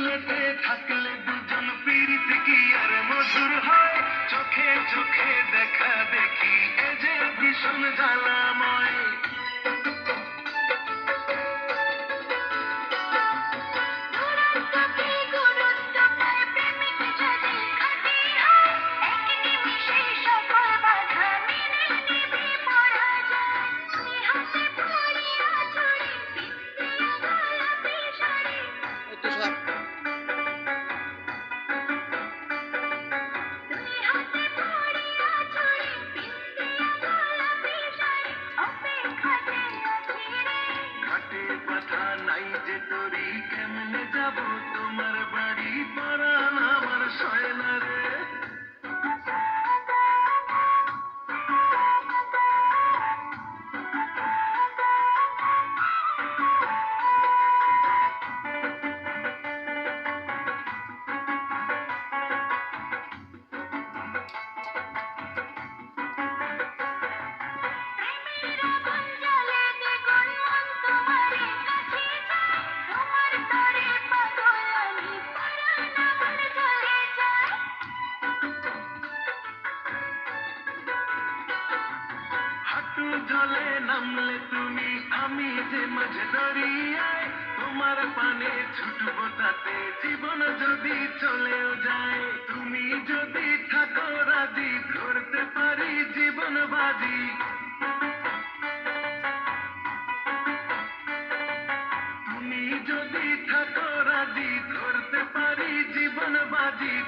চুলেতে থাকলে দুজন পীড়িত থেকে আর মধুর হয়? চোখে চোখে দেখা দে যে তোরি কেমনে যাব তোমার বাড়ি? পরান আমার সয়না একটু নামলে তুমি, আমি যে তোমার পানে ছুটব তাতে জীবন যদি চলেও যায়, তুমি যদি থাকো রাজি, ধরতে পারি জীবন বাজি। তুমি যদি থাকো রাজি, ধরতে পারি জীবন বাজি।